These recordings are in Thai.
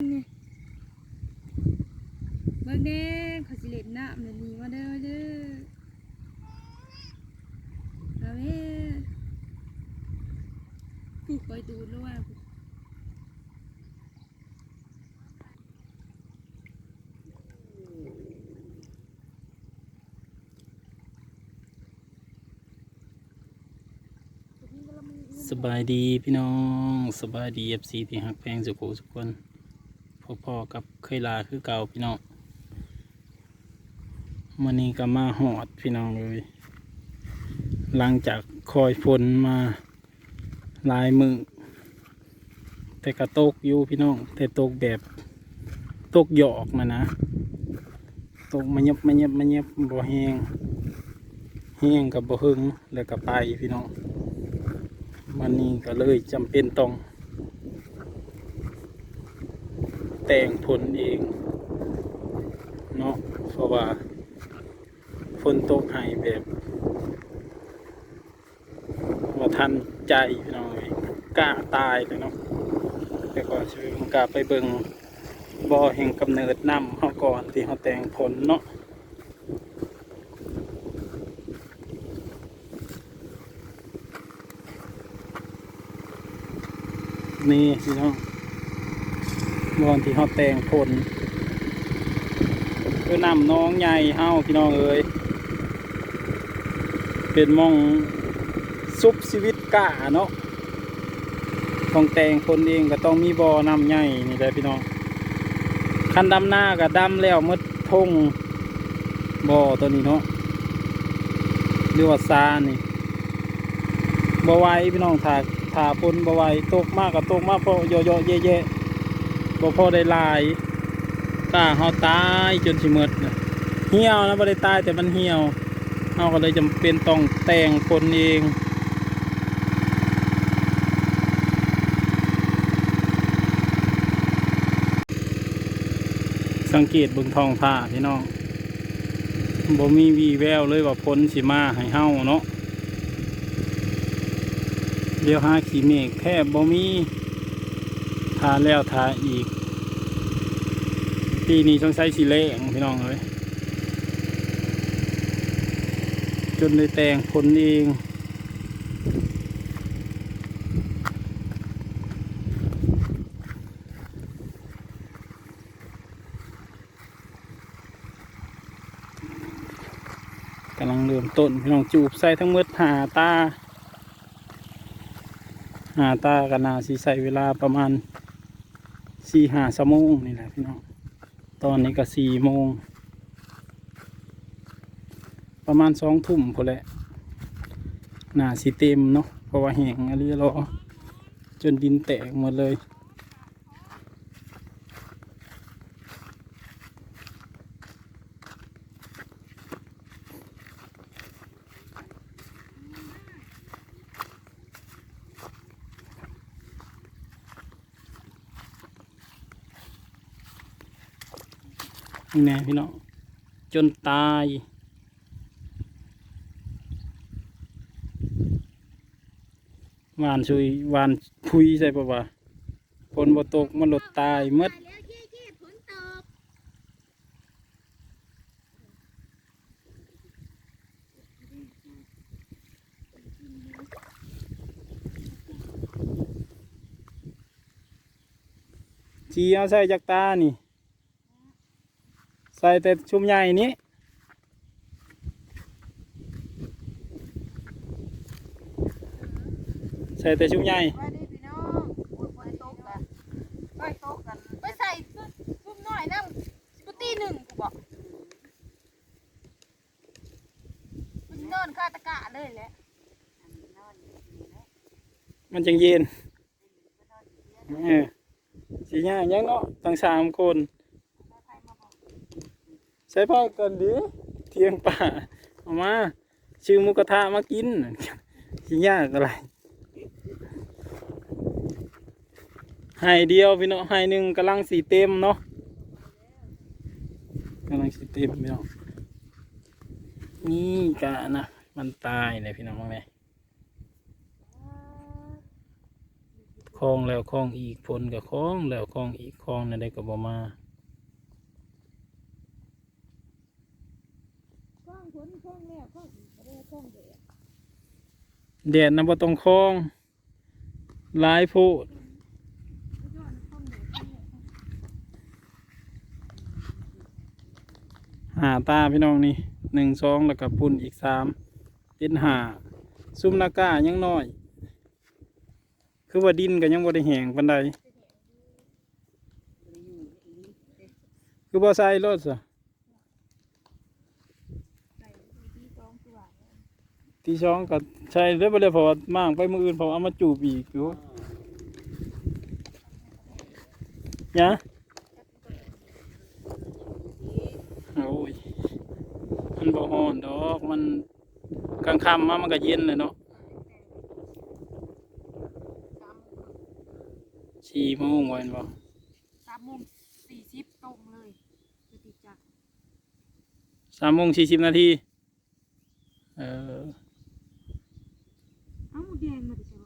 เบิ่งแน่ขาสิเล่นน้ำเลยนี่มาเด้อเด้อเอาแม่กูคอยดูแล้วว่าสบายดีพี่น้องสบายดีเอฟซีที่หักแพงสุขสุกคน พ่อๆกับเคยลาคือเก่าพี่น้องมันนี้ก็มาหอดพี่น้องเลย หลังจากคอยฝนมาลายมือแต่ก็ตกอยู่พี่น้อง แต่ตกแบบตกหยอกมานะตกมาเย็บมาเย็บมาเย็บบ่แห้งแห้งกับบ่หึงแล้วก็ไปพี่น้องมันนี้ก็เลยจำเป็นต้อง แต่งผลเองเนาะเพราะว่าฝนตกให้แบบว่าทันใจพี่น้องเอ้ยกล้าตายเลยเนาะแต่ก็ช่วยมันกล้าไปเบิงบ่อแห่งกำเนิดน้ำเขาก่อนที่เขาแต่งผลเนาะนี่พี่น้อง บอนที่เขาแต่งผลคือนำน้องใหญ่เฮาพี่น้องเอ้ยเป็นมองซุปชีวิตกะเนาะต้องแต่งคนเองก็ต้องมีบอน้ำใหญ่นี่แหละพี่น้องคันดำหน้าก็ดำแล้วหมดทงบอตัวนี้เนาะเรียกว่าซานี่บอไว้พี่น้องถากถาฝนบ่ไหวตกมากก็ตกมากเพอโยโย่เย่ บ่พอได้ลายตาเฮาตายจนสิหมดนะเหี่ยวนะบ่ได้ตายแต่มันเหี่ยวเฮาก็เลยจำเป็นต้องแต่งคนเองสังเกตบิ่งทองผ้าพี่น้องบ่มีวีแววเลยว่าฝนสิมาให้เฮาเนาะเดี๋ยวหาขีเมฆแทบบ่มี ทาแล้วทาอีก ปีนี้ต้องใช้สีเล่งพี่น้องเลยจนได้แต่งผลเองกำลังเริ่มต้นพี่น้องจูบใส่ทั้งหมดหาตา หาตากันนาสีใส่เวลาประมาณ สี่ห้าสมงนี่แหละพี่น้อง ตอนนี้ก็สี่โมง ประมาณสองทุ่มพอแหละหนาสีเต็มเนาะเพราะว่าแห้งอะไรรอจนดินแตกหมดเลย นี่แน่พี่น้องจนตายหวานชุยหวานพุยใส่ปะวะฝนบ่ตกมันหลดตายมดแล้วเย่ๆฝนตกชีเอาใส่จากตานี่ ใส่แต่ชุมใหญ่นี้ใส่แต่ชุมใหญ่ไปดิพี่น้องปวดปวดโต๊ะกันไปโต๊ะกันไปใส่ซุ่มน้อยน้ำสกูตี้หนึ่งกูบอกมันนอนคาตะกะเลยแหละมันจังเย็นเออสีหน้ายังเนาะทั้งสามคน ใส่ผ้ากันดิเที่ยงป่าเอามาชื่อมุกระทะมากินสียากอะไรให้เดียวพี่น้องให้หนึ่งกำลังสีเต็มเนาะกำลังสีเต็มพี่น้องนี่กะนะมันตายเลยพี่น้องว่าไงคลองแล้วคลองอีกฝนกับคลองแล้วคลองอีกคลองนั่นได้ก็บ่มา ข้องฝนข้องแล้วข้องอีกก็ได้ข้องเดียว แดดนะบ่ต้องคลองหลายโพดก็ย้อนข้องเดียวข้องเดียวหาตาพี่น้องนี่หนึ่งสองแล้วก็ปุ่นอีกสามเป็นหาซุ่มนากายังน้อย คือว่าดินก็ยังบ่ได้แหงปานใดคือบ่ใส่รถซะ ใส่ดีๆสองตัว ที่ช่องก็ใช่เด้อบ่ได้เพอมางไปมื้ออื่นเพอเอามาจูบอีกอยู่ยะโอ้ยมันบ่ฮ้อนดอกมันกลางค่ำมามันก็เย็นเลยเนาะสามโมง4โมงว่าแม่นบ่สามโมงสี่สิบตรงเลยจะติดจักรสามโมงสี่สิบนาที เออ เอ้าแดงมาดิจ้ะ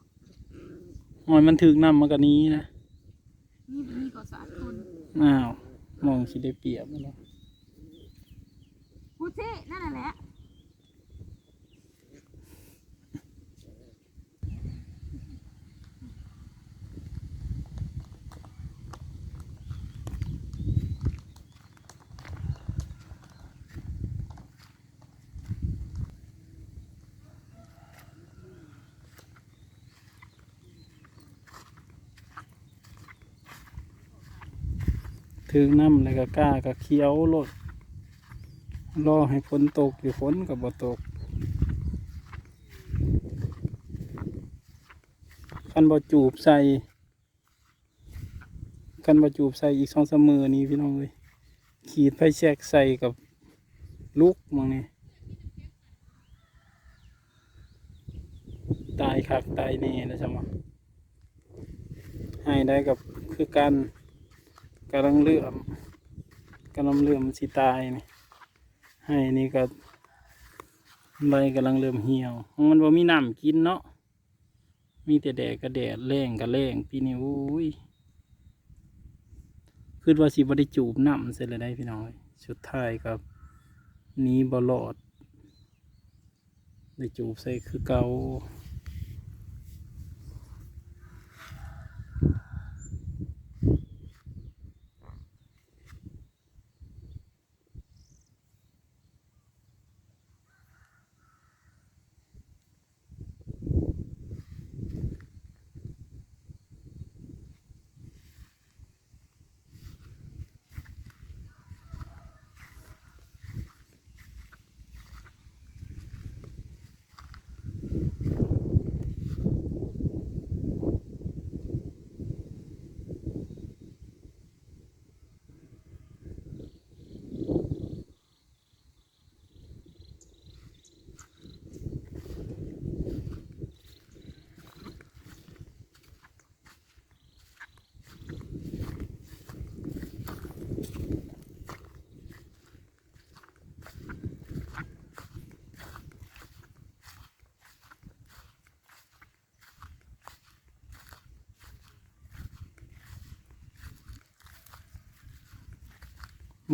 หอย มันถึกน้ำมันก็หนี้นะนี่นี่ก็สาดคนอ้าวมองสิได้เปรียบเนาะพูดสินั่นน่ะแหละ ถึกน้ำแล้วก็กล้าก็เขียวรดรอให้ฝนตกอยู่ฝนก็บ่ตกคันบ่จูบใส่คันบ่จูบใส่อีกสองสามมือนี้พี่น้องเลยขีดไฟแชกใส่กับลูกมองนี่ตายคักตายแน่นะจ๊ะมะให้ได้กับคือการ กำลังเลื่อมกำลังเลื่อมสิตายนี่ให้นี่ก็ใบกำลังเริ่มเหี่ยว มันบ่มีน้ำกินเนาะ มีแต่แดดก็แดดแรงก็แรงปีนี้อุ้ยคือว่าสิบ่ได้จูบน้ำเสร็จเลยได้พี่น้อยสุดท้ายครับนี้บ่รอด ได้จูบใส่คือเก่า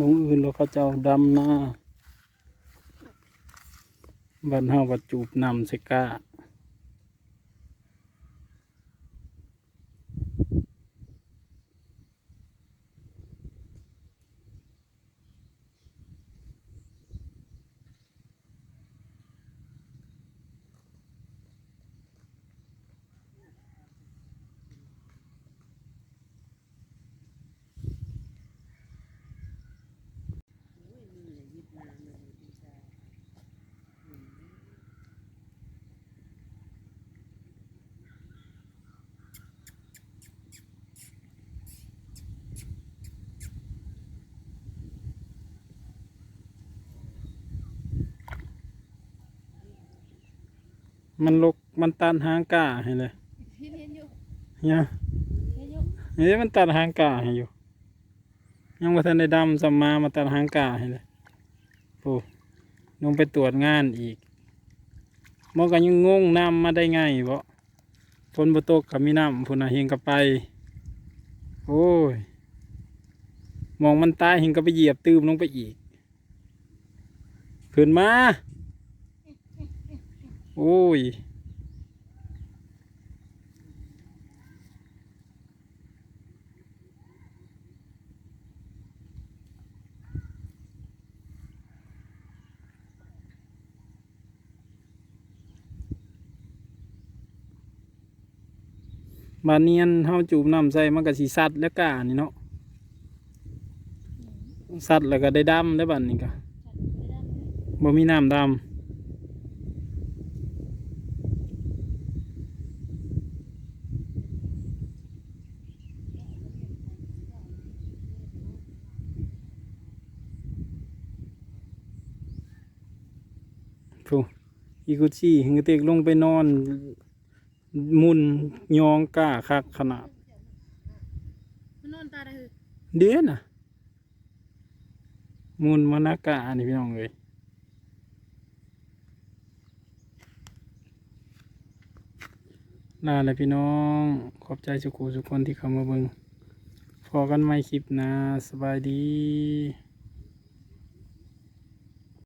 มองอื่นเราเขาเจ้าดำหน้าบันเฮาบัดจูบนำเส่กา มันลกมันตันหางกาให้เลยเห็นเห็นอยู่เนี่ยเห็นอยู่เฮ้ยมันตัดหางกาให้อยู่ ยังว่าทันได้ดำสัมมามาตัดหางกาให้เลยโอ้ลงไปตรวจงานอีกมันก็ยังงงนำมาได้ไงบ่ฝนบ่ตกกับมีน้ำพุ่นน่ะเฮงก็ไป โอ้ย มองมันตายเฮงก็ไปเหยียบตื้มลงไปอีก ขึ้นมาโอ้ยบานเนียนเฮาจูบน้ำใส่มันก็สิสัดแล้วกานี่เนาะสัดแล้วก็ได้ดำได้วบัดนี้ก็บ่มีน้ำดำฟู อีกุชี่หึงเตกลงไปนอน มุนยองก้าคักขนาดมันนอนตาได้คือเดือนน่ะ มุนมานากานี่พี่น้องเลยลาเลยพี่น้อง ขอบใจสุกูสุกคนที่เข้ามาเบิ่งพอกันไม่คลิปหนะ สบายดี